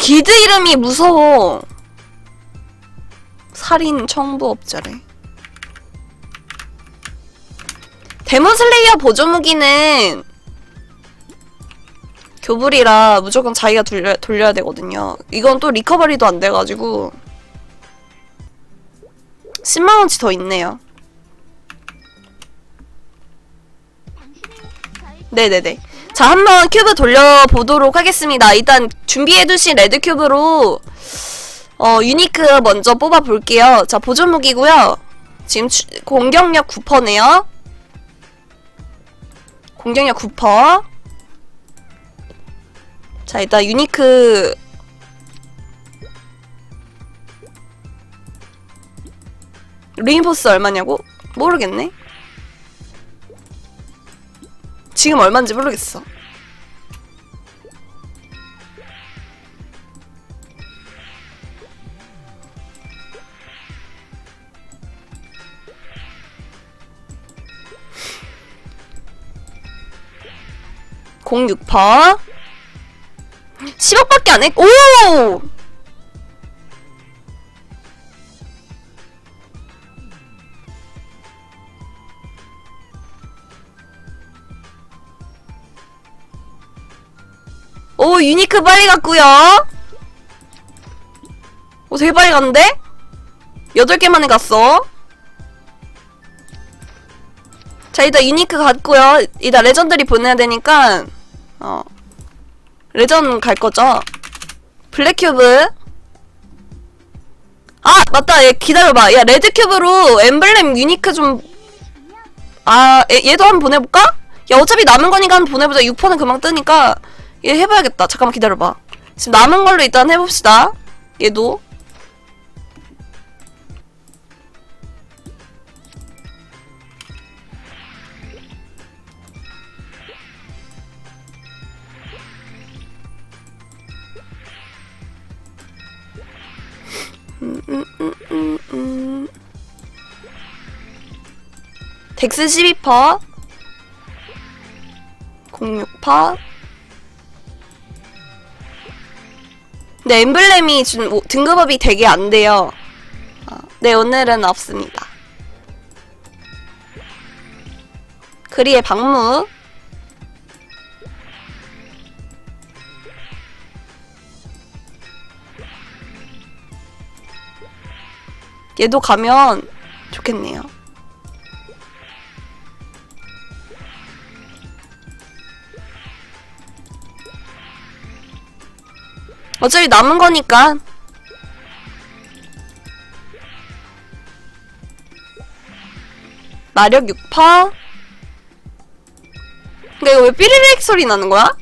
이 기드 이름이 무서워. 살인 청부업자래. 데몬슬레이어 보조 무기는 교불이라 무조건 자기가 돌려, 돌려야 되거든요. 이건 또 리커버리도 안 돼가지고 10만원치 더 있네요. 네네네. 자, 한번 큐브 돌려보도록 하겠습니다. 일단 준비해두신 레드 큐브로 어, 유니크 먼저 뽑아볼게요. 자, 보조무기고요. 지금 추- 공격력 9%네요. 공격력 9%. 자, 일단 유니크 리인포스 얼마냐고? 모르겠네. 지금 얼마인지 모르겠어. 공육 퍼 10억밖에 안 했. 오! 오 유니크 빨리 갔고요. 오 되게 빨리 갔는데? 8개 만에 갔어. 자 일단 유니크 갔고요. 일단 레전드리 보내야 되니까 어 레전 갈 거죠. 블랙큐브. 아 맞다 얘 기다려봐. 야 레드큐브로 엠블렘 유니크 좀. 아 얘, 얘도 한번 보내볼까? 야 어차피 남은 거니까 한번 보내보자. 6%는 금방 뜨니까 얘 해봐야겠다. 잠깐만 기다려봐. 지금 남은 걸로 일단 해봅시다. 얘도. 음. 덱스 12퍼 06 퍼 네, 엠블렘이 오- 등급업이 되게 안 돼요. 어, 네, 오늘은 없습니다. 그리의 박무 얘도 가면 좋겠네요. 어차피 남은 거니까. 마력 6퍼. 근데 이거 왜 삐리릭 소리 나는 거야?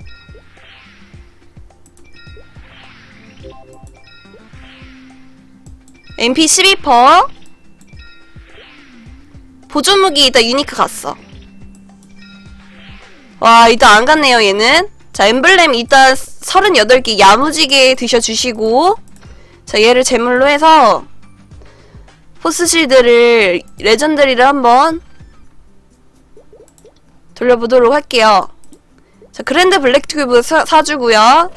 MP 12퍼. 보조무기 일단 유니크 갔어. 와, 일단 안 갔네요, 얘는. 자, 엠블렘 일단 38개 야무지게 드셔주시고, 자, 얘를 제물로 해서, 포스실드를, 레전드리를 한번 돌려보도록 할게요. 자, 그랜드 블랙 튜브 사, 사주고요.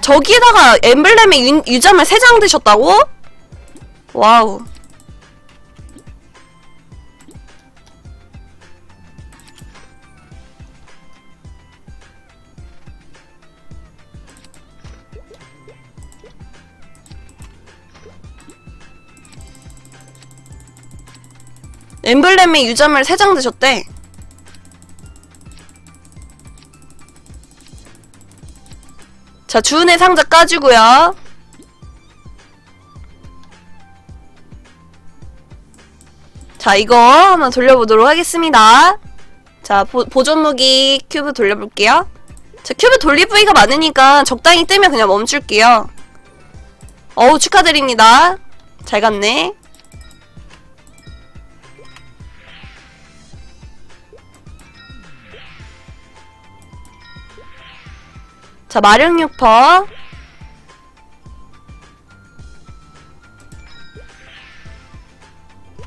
저기에다가 엠블렘의 유, 유점을 3장 드셨다고? 와우. 엠블렘의 유점을 3장 드셨대. 자, 주은의 상자 까주고요. 자, 이거 한번 돌려보도록 하겠습니다. 자, 보, 보존 무기 큐브 돌려볼게요. 자, 큐브 돌릴 부위가 많으니까 적당히 뜨면 그냥 멈출게요. 어우, 축하드립니다. 잘 갔네. 자, 마력 6퍼.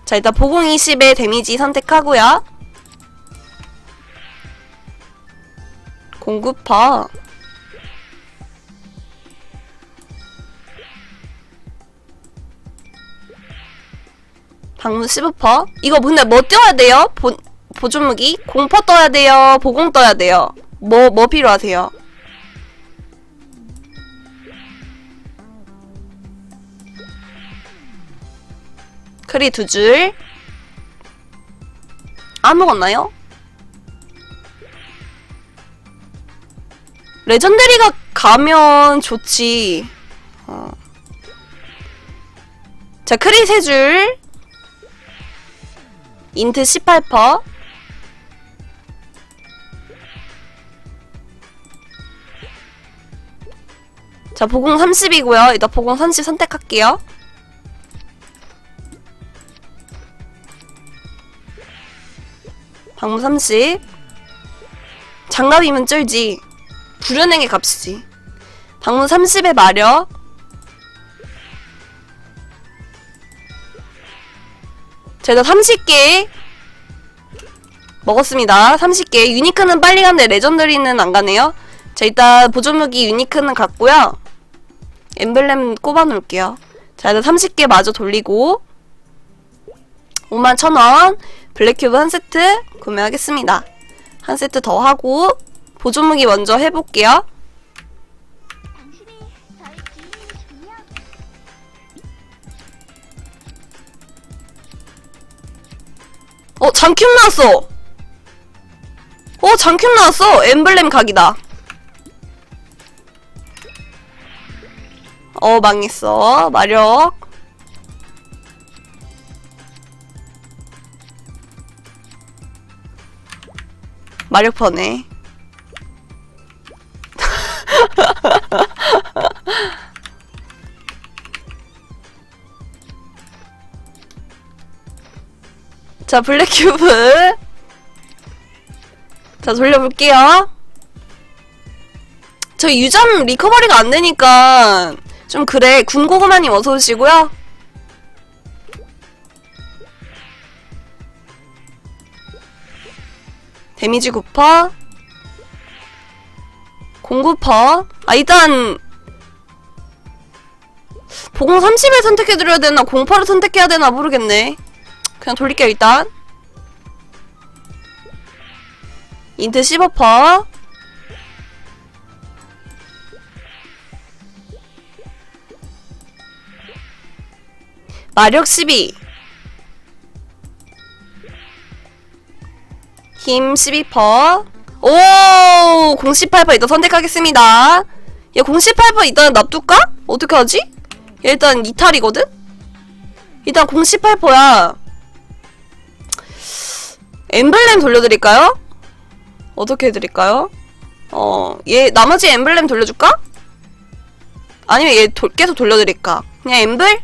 자, 일단 보공 20의 데미지 선택하고요. 공급파. 방문 15퍼. 이거 근데 뭐 띄워야 돼요? 보, 보조무기? 공퍼 떠야 돼요? 보공 떠야 돼요? 뭐, 뭐 필요하세요? 크리 두 줄. 안 먹었나요? 레전드리가 가면 좋지. 어. 자, 크리 세 줄. 인트 18퍼. 자, 보공 30이고요. 이따 보공 30 선택할게요. 방문 30. 장갑이면 쩔지. 불연행의 값이지. 방문 30의 마력. 자, 일단 30개. 먹었습니다. 30개. 유니크는 빨리 간데 레전더리는 안 가네요. 자, 일단 보조무기 유니크는 갔고요. 엠블렘 꼽아 놓을게요. 자, 일단 30개 마저 돌리고 5만 1,000원 블랙큐브 한 세트 구매하겠습니다. 한 세트 더 하고 보조 무기 먼저 해볼게요. 어, 장큐 나왔어! 어, 장큐 나왔어! 엠블렘 각이다. 어, 망했어. 마력. 마력 퍼네. 자, 블랙큐브. 자, 돌려볼게요. 저 유점 리커버리가 안 되니까 좀 그래. 군고구마님 어서 오시고요. 데미지 9퍼. 공구퍼. 아, 일단 보공 30을 선택해드려야 되나 공파를 선택해야 되나 모르겠네. 그냥 돌릴게요 일단 인트 15퍼 마력 12 힘 12퍼 오! 018퍼 일단 선택하겠습니다 야 018퍼 일단 놔둘까? 어떻게 하지? 얘 일단 이탈이거든? 일단 018퍼야 엠블렘 돌려드릴까요? 어떻게 해드릴까요? 어, 얘 나머지 엠블렘 돌려줄까? 아니면 얘 도, 계속 돌려드릴까? 그냥 엠블?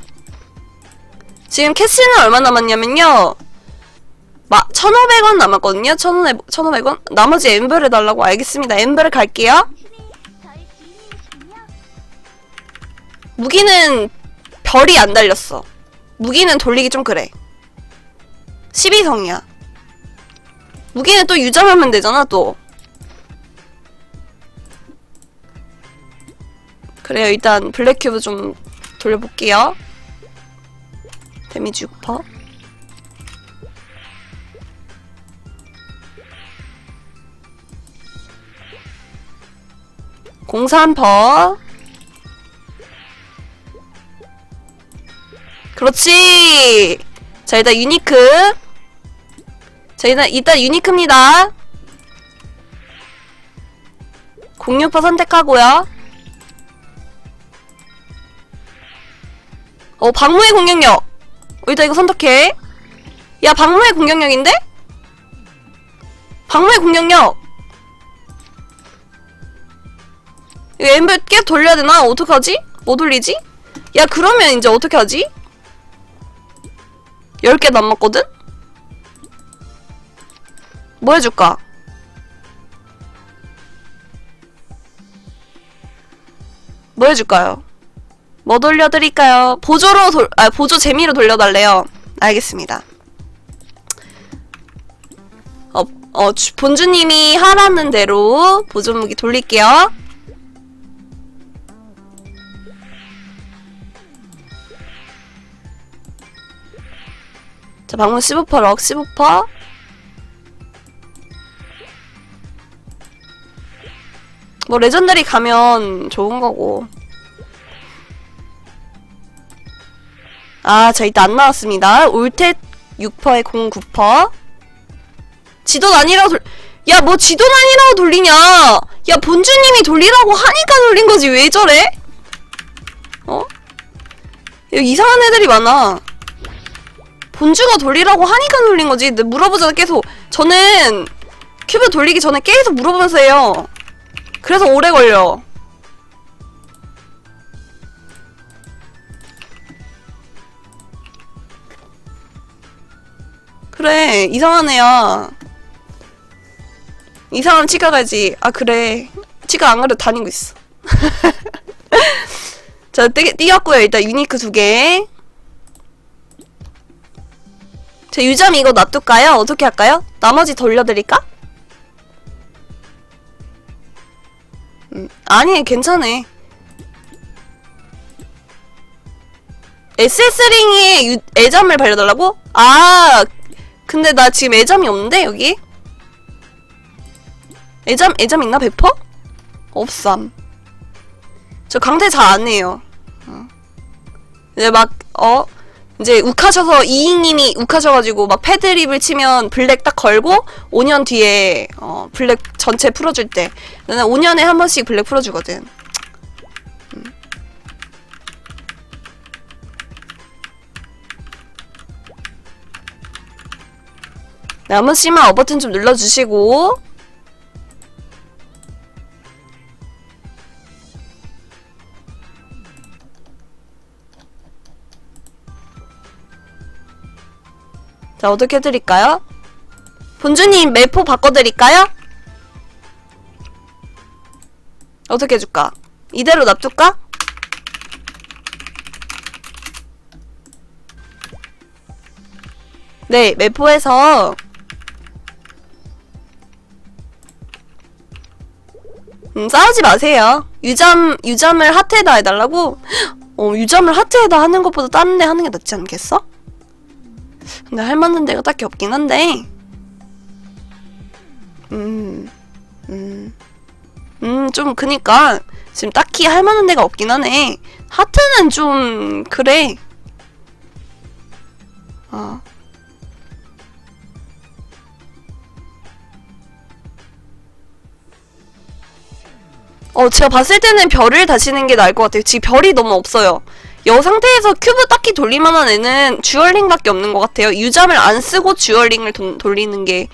지금 캐시는 얼마 남았냐면요. 마, 1,500원 남았거든요. 1,500, 1,500원? 나머지 엠블 해달라고 알겠습니다. 엠블 갈게요. 무기는 별이 안 달렸어. 무기는 돌리기 좀 그래. 12성이야. 무기는 또 유점하면 되잖아, 또. 그래요, 일단 블랙큐브 좀 돌려볼게요. 데미지 6퍼. 공삼퍼. 그렇지. 자 일단 유니크. 자 일단 일단 유니크입니다. 06% 선택하고요. 어 방무의 공격력. 어, 일단 이거 선택해. 야 방무의 공격력인데? 방무의 공격력. 이거 엠블 깨 돌려야 되나? 어떡하지? 뭐 돌리지? 야 그러면 이제 어떻게 하지? 10개 남았거든? 뭐 해줄까? 뭐 해줄까요? 뭐 돌려드릴까요? 보조로 돌, 아, 보조 재미로 돌려달래요. 알겠습니다. 어, 어, 주- 본주님이 하라는 대로 보존 무기 돌릴게요. 자, 방문 15%, 럭 15%. 뭐, 레전드리 가면 좋은 거고. 아, 자, 일단 안 나왔습니다. 올텟 6%에 09%. 지도 아니라고 돌, 야, 뭐 지도 아니라고 돌리냐? 야, 본주님이 돌리라고 하니까 돌린 거지, 왜 저래? 어? 여기 이상한 애들이 많아. 본주가 돌리라고 하니까 돌린 거지. 물어보잖아, 계속. 저는 큐브 돌리기 전에 계속 물어보면서 해요. 그래서 오래 걸려. 그래, 애야. 이상한 치과 가지. 아, 그래. 치과 안 가도 다니고 있어. 자, 띄, 띄었고요. 일단 유니크 두 개. 자, 유점 이거 놔둘까요? 어떻게 할까요? 나머지 돌려드릴까? 음, 아니, 괜찮아. SS링에 유, 애점을 발려달라고? 아, 근데 나 지금 애점이 없는데, 여기? 애점, 애점 있나, 100%? 없삼. 저 강퇴 잘안 해요. 어. 이제 막, 어, 이제 욱하셔서, 이잉님이 욱하셔가지고, 막 패드립을 치면 블랙 딱 걸고, 5년 뒤에, 어, 블랙 전체 풀어줄 때. 나는 5년에 한 번씩 블랙 풀어주거든. 음. 네, 한 번씩만 어버튼 좀 눌러주시고, 자, 어떻게 해드릴까요? 본주님, 매포 바꿔드릴까요? 어떻게 해줄까? 이대로 놔둘까? 네, 매포에서 음, 싸우지 마세요. 유점, 유점을 하트에다 해달라고? 어, 유점을 하트에다 하는 것보다 다른 데 하는 게 낫지 않겠어? 근데 할 만한 데가 딱히 없긴 한데. 음, 음, 음, 좀, 그니까, 지금 딱히 할 만한 데가 없긴 하네. 하트는 좀, 그래. 어. 어, 제가 봤을 때는 별을 다시는 게 나을 것 같아요. 지금 별이 너무 없어요. 여 상태에서 큐브 딱히 돌릴만한 애는 듀얼링밖에 없는 것 같아요. 유잠을 안 쓰고 듀얼링을 돈- 돌리는 게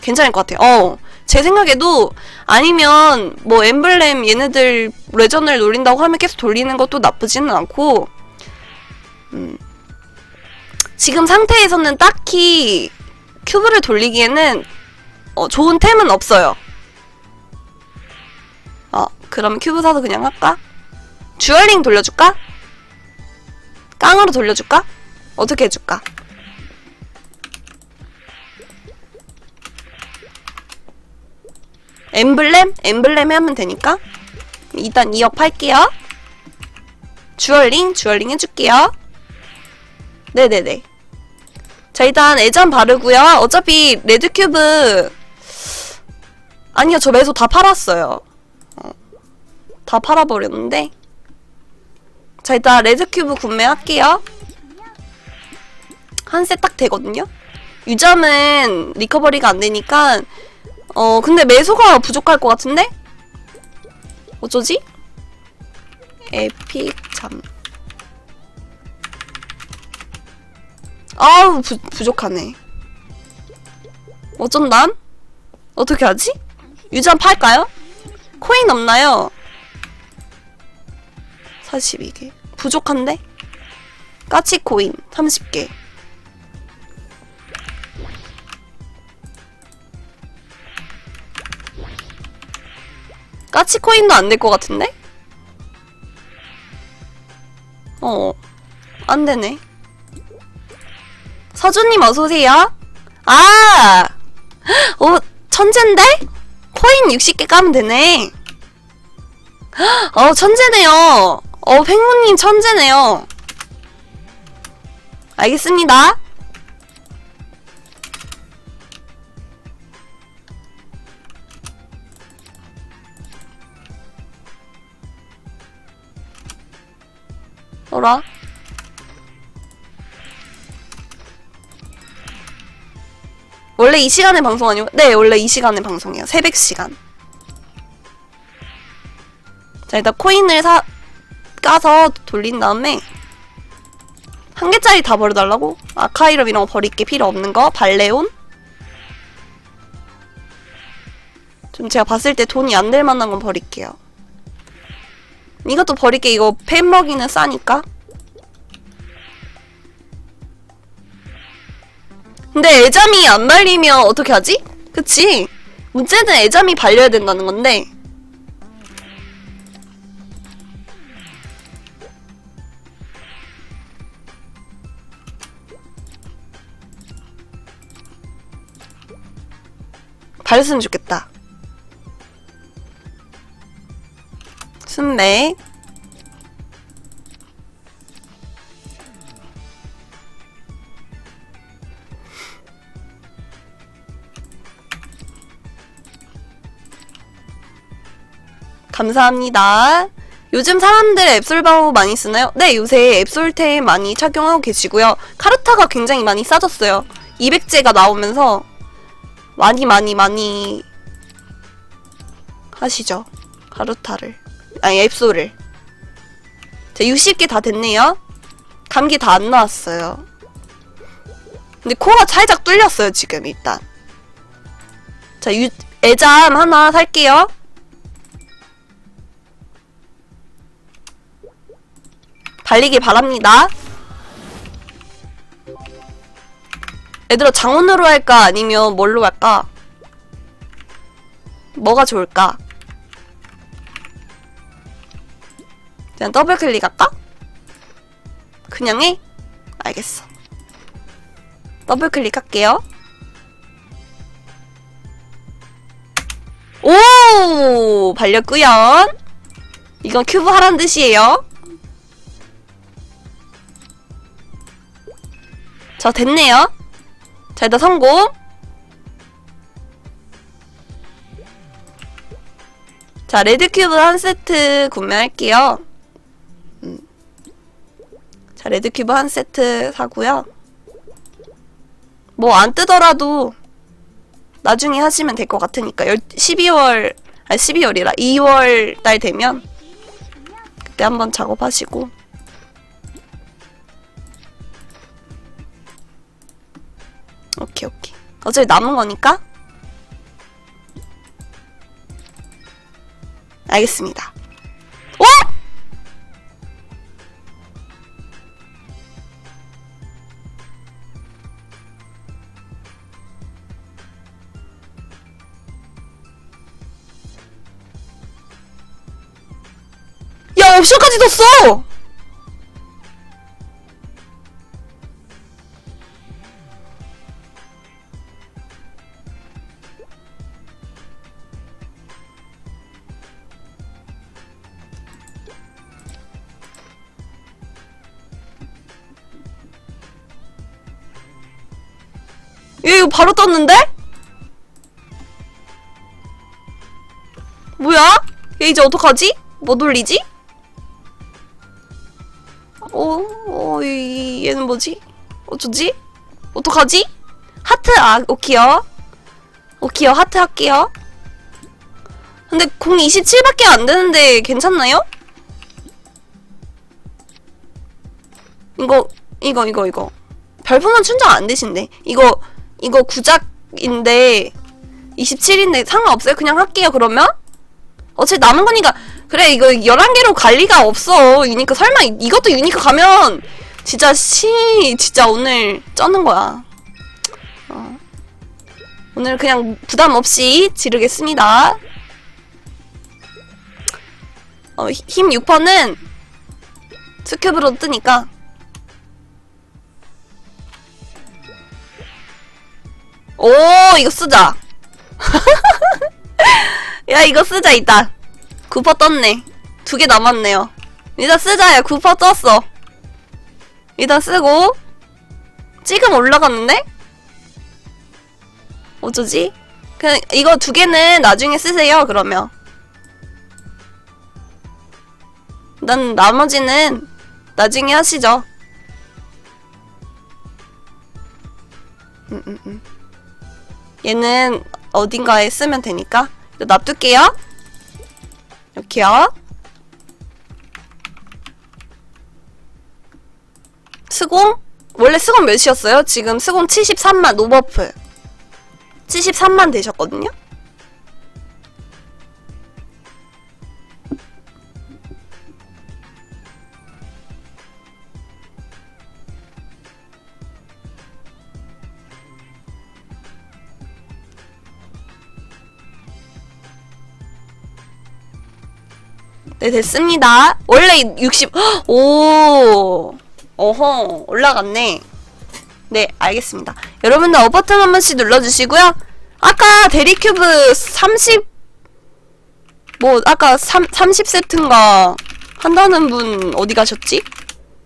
괜찮을 것 같아요. 어, 제 생각에도 아니면 뭐 엠블렘 얘네들 레전을 노린다고 하면 계속 돌리는 것도 나쁘지는 않고 음, 지금 상태에서는 딱히 큐브를 돌리기에는 어, 좋은 템은 없어요. 어, 그럼 큐브 사서 그냥 할까? 듀얼링 돌려줄까? 깡으로 돌려줄까? 어떻게 해줄까? 엠블렘? 엠블렘 하면 되니까 일단 2억 팔게요 주얼링? 주얼링 해줄게요 네네네 자 일단 애전 바르고요 어차피 레드큐브 아니요 저 매소 다 팔았어요 어, 다 팔아버렸는데 자 일단 레드큐브 구매할게요. 한 set 딱 되거든요? 유점은 리커버리가 안 되니까 어 근데 매소가 부족할 것 같은데? 어쩌지? 에픽 참. 아우 부, 부족하네. 어쩐담 어떻게 하지? 유점 팔까요? 코인 없나요 42개. 부족한데? 까치 코인 30개. 까치 코인도 안 될 것 같은데? 어, 안 되네. 서준님 어서오세요. 아! 오, 천재인데? 코인 60개 까면 되네. 어, 천재네요. 어, 팽무님 천재네요. 알겠습니다. 어라? 원래 이 시간에 방송 아니고? 네, 원래 이 시간에 방송해요. 새벽 시간. 자, 일단 코인을 사, 까서 돌린 다음에 한 개짜리 다 버려달라고? 아카이럽 이런 거 버릴 게 필요 없는 거. 발레온. 좀 제가 봤을 때 돈이 안 될 만한 건 버릴게요. 이것도 버릴게. 이거 팬 먹이는 싸니까. 근데 애잠이 안 발리면 어떻게 하지? 그치? 문제는 애잠이 발려야 된다는 건데. 발렸으면 좋겠다. 순매. 감사합니다. 요즘 사람들 앱솔바오 많이 쓰나요? 네, 요새 앱솔템 많이 착용하고 계시고요. 카르타가 굉장히 많이 싸졌어요. 200제가 나오면서 많이 많이 많이 하시죠. 카르타를. 아니, 앱솔을. 자, 60개 다 됐네요. 감기 다 안 나왔어요. 근데 코가 살짝 뚫렸어요, 지금 일단. 자, 유, 애잠 하나 살게요. 달리길 바랍니다. 얘들아 장원으로 할까 아니면 뭘로 할까? 뭐가 좋을까? 그냥 더블 클릭할까? 그냥 해? 알겠어. 더블 클릭할게요. 오! 발렸구요. 이건 큐브 하란 뜻이에요. 자, 됐네요. 자, 일단 성공. 자, 레드큐브 한 세트 구매할게요. 음. 자, 레드큐브 한 세트 사고요. 뭐 안 뜨더라도 나중에 하시면 될 것 같으니까 12월 아니 12월이라 2월 달 되면 그때 한번 작업하시고 오케이 오케이. 어차피 남은 거니까. 알겠습니다. 어? 야 옵션까지 뒀어 얘 이거 바로 떴는데? 뭐야? 얘 이제 어떡하지? 뭐 돌리지? 어, 어, 이, 얘는 뭐지? 어쩌지? 어떡하지? 하트, 아, 오케이요. 오케이요, 하트 할게요. 근데 공 27밖에 안 되는데 괜찮나요? 이거, 이거, 이거, 이거. 별풍선 충전 안 되신데. 이거, 이거 구작인데, 27인데 상관없어요? 그냥 할게요, 그러면? 어차피 남은 거니까 그래 이거 11개로 관리가 없어 유니크 설마 이- 이것도 유니크 가면 진짜 시 진짜 오늘 쩌는 거야 어. 오늘 그냥 부담 없이 지르겠습니다 어, 히- 힘 6%는 스큐브로 뜨니까 오 이거 쓰자 야, 이거 쓰자, 일단. 9퍼 떴네. 두 개 남았네요. 일단 쓰자 야, 9퍼 떴어. 일단 쓰고. 지금 올라갔는데? 어쩌지? 그냥 이거 두 개는 나중에 쓰세요, 그러면. 난 나머지는 나중에 하시죠. 음, 음, 음. 얘는 어딘가에 쓰면 되니까. 이거 놔둘게요. 이렇게요. 스공? 원래 스공 몇이었어요? 지금 스공 73만 노버프. 73만 되셨거든요? 네, 됐습니다. 원래 60, 오, 어허, 올라갔네. 네, 알겠습니다. 여러분들 어 버튼 한 번씩 눌러주시고요. 아까 대리큐브 30, 뭐, 아까 3, 30세트인가 한다는 분 어디 가셨지?